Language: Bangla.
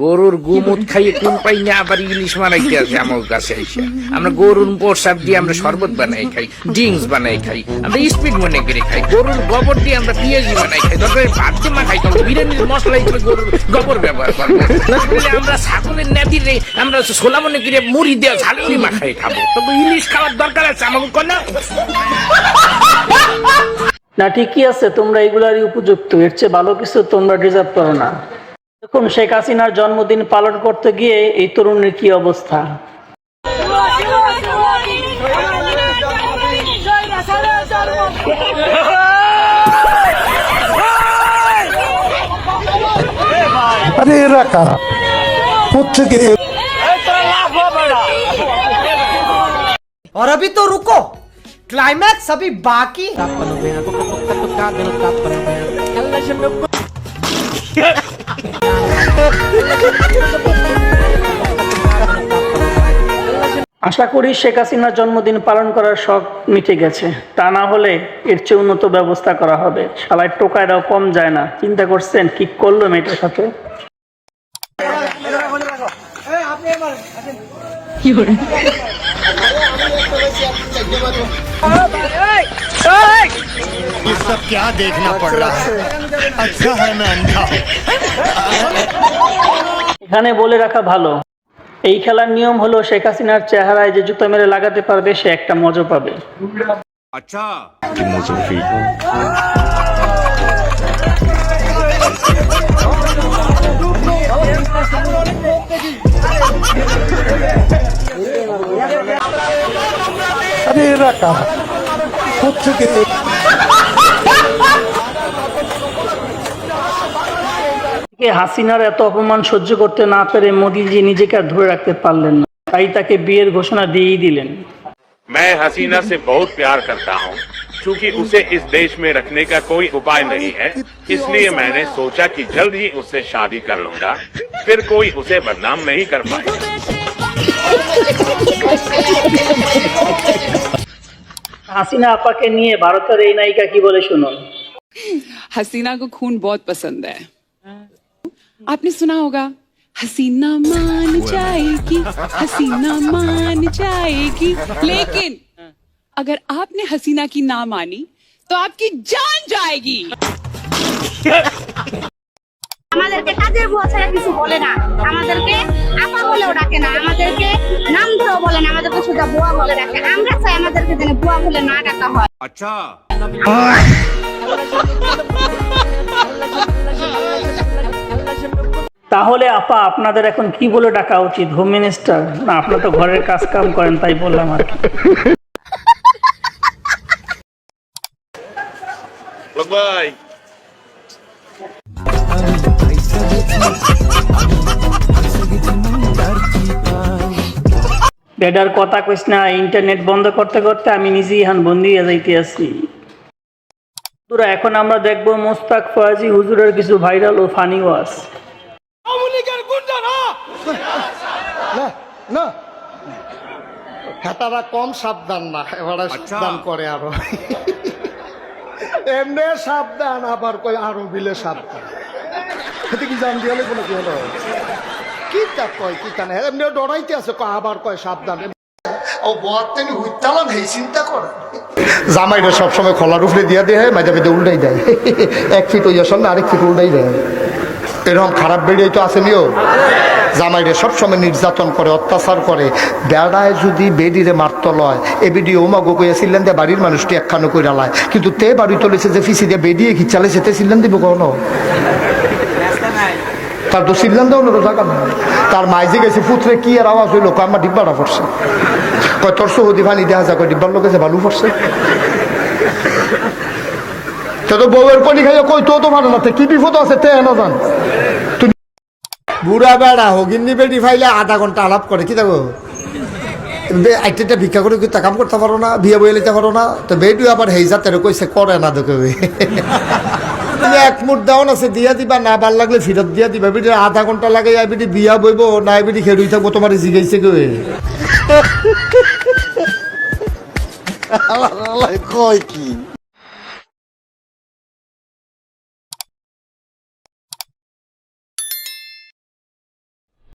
গরুর গুমুত খাইয়ে কোন পাই না, আবার ইলিশ মারাইতে আছে আমার কাছে এসে আমরা গরুর প্রসাদ দিয়ে আমরা শরবত বানাই খাই ড্রিঙ্কস বানাই খাই, আমরা স্পিড মনে করে খাই, গরুর গোবর দিয়ে আমরা পিএজি বানাই খাই, দরকার ভাত দিয়ে মাখাই খাব বিরিয়ানির মশলা হিসেবে গরুর গোবর ব্যবহার করব। আমরা ছাগলের নাদি রে আমরা ছোলা মনে করে মুড়ি দেওয়া ঝালমুড়ি মাখাই খাব। তবে ইলিশ খাওয়ার দরকার আছে, আমাকে কোন না। ঠিকই আছে, তোমরা এগুলারই উপযুক্ত। এর চেয়ে ভালো কিছু তোমরা ডিজার্ভ করো না। দেখুন শেখ হাসিনার জন্মদিন পালন করতে গিয়ে এই তরুণের কি অবস্থা আরে এরা কারা কোথেকে और अभी तो रुको क्लाइमैक्स अभी बाकी আশা করি শেখ হাসিনার জন্মদিন পালন করার শখ মিটে গেছে। তা না হলে এর চেয়ে উন্নত ব্যবস্থা করা হবে। শালায় টোকায়রাও কম যায় না। চিন্তা করছেন কি করল মেয়েটার সাথে? ये सब क्या देखना पड़ रहा है अच्छा है मैं अंधा हूँ এখানে বলে রাখা ভালো এই খেলার নিয়ম হলো শেখ হাসিনার চেহারায় যে জুতা মেরে লাগাতে পারবে সে একটা মজা পাবে আরে এরা কারা কোথেকে এদিকে হাসিনার এত অপমান সহ্য করতে না পেরে মোদিজি নিজেকে আর ধরে রাখতে পারলেন না তাই তাকে বিয়ের ঘোষণা দিয়েই দিলেন मैं हसीना से बहुत प्यार करता हूँ क्योंकि उसे इस देश में रखने का कोई उपाय नहीं है इसलिए मैंने सोचा कि जल्द ही उससे शादी कर लूंगा फिर कोई उसे बदनाम नहीं कर पाएगा হাসিনা আপাকে নিয়ে ভারতের এই নায়িকা কি বলে শুনুন हसीना को खून बहुत पसंद है आपने सुना होगा हसीना मान जाएगी हसीना मान जाएगी लेकिन अगर आपने हसीना की ना मानी तो आपकी जान जाएगी আমাদেরকে কাজের বুয়া ছাড়া কিছু বলে না আমাদেরকে আপা বলেও ডাকে না আমাদেরকে নাম ধরেও বলে না আমাদেরকে সোজা বুয়া বলে ডাকে। আমরা চাই আমাদেরকে যেন বুয়া বলে না ডাকা হয়। তাহলে আপা আপনাদের এখন কি বলে ডাকা উচিত? হোম মিনিস্টার না আপনারা তো ঘরের কাজ কাম করেন তাই বললাম আর কি। भाई বেডার কথা কইস না ইন্টারনেট বন্ধ করতে করতে আমি নিজেই হান বন্দি হয়ে যাইতে আছি। বন্ধুরা, এখন আমরা দেখব মোস্তাক ফয়াজি হুজুরের কিছু ভাইরাল ও ফানি ওয়াজ। না না। হেতারা কম সাবধান না এবারে সাবধান করে আরও। এমনি সাবধান আবার কই আরও বিলে সাবধান। এতে কি জান দিয়ে কোনো কি হলো? কি তা কয় কি তা না এমনি ডরাইতে আছে কয় আবার কয় সাবধান। ও বয়াতেনি হুইতালাম হেই চিন্তা করে। জামাইটা সবসময় খোলার উপরে দিয়া দেয় মাঝে মাঝে উল্টাই দেয়। এক ফিট ওই সামনে আরেক ফিট উল্টাই দেয়। এরকম খারাপ বেরিয়ে তো আসেনিও জামাইরে সবসময় নির্যাতন করে অত্যাচার করে। বেড়ায় যদি বেডিরে মারত লয় এ বেডি ওমা গো কইয়াছিলেন যে বাড়ির মানুষটি একখানো কইরা লায়। কিন্তু তে বাড়ি তুলেছে যে ফিসি দিয়ে বেডিয়ে খিচালে সেতে সিলেন দিব কখনো? তার তো সিলেন দেওয়া হলো জায়গা তার মাইজে গেছে, পুত্রে কি আর আওয়াজ হইল? কয় আমার ডিব্বাটা পড়ছে। কয়, তোর সহদি ভানি দেখা যায়। কয়, ডিব্বার লোক আছে ভালো পড়ছে। তো তো বউয়ের কই তো তো না। কি বিপদ আছে তে না জান। বুড়া বেড়া হগিন্নি বেডি ফাইলে আধা ঘণ্টা আলাপ করে। কি দেখো? একটা ভিক্ষা করে তা কাম করতে পারো না, বিয়ে বয়ে নিতে পারো না? তো বেডি আবার হেই যাতে কইছে, করে না দেখে এক মুঠ দেওয়ান আছে দিয়া দিবা, না ভালো লাগলে ফিরত দিয়া দিবা। বিডি আধা ঘণ্টা লাগে বিডি বিয়া বইব, না বিডি খেড়ুই থাকব, তোমার জিগাইছে কে? কয় কি?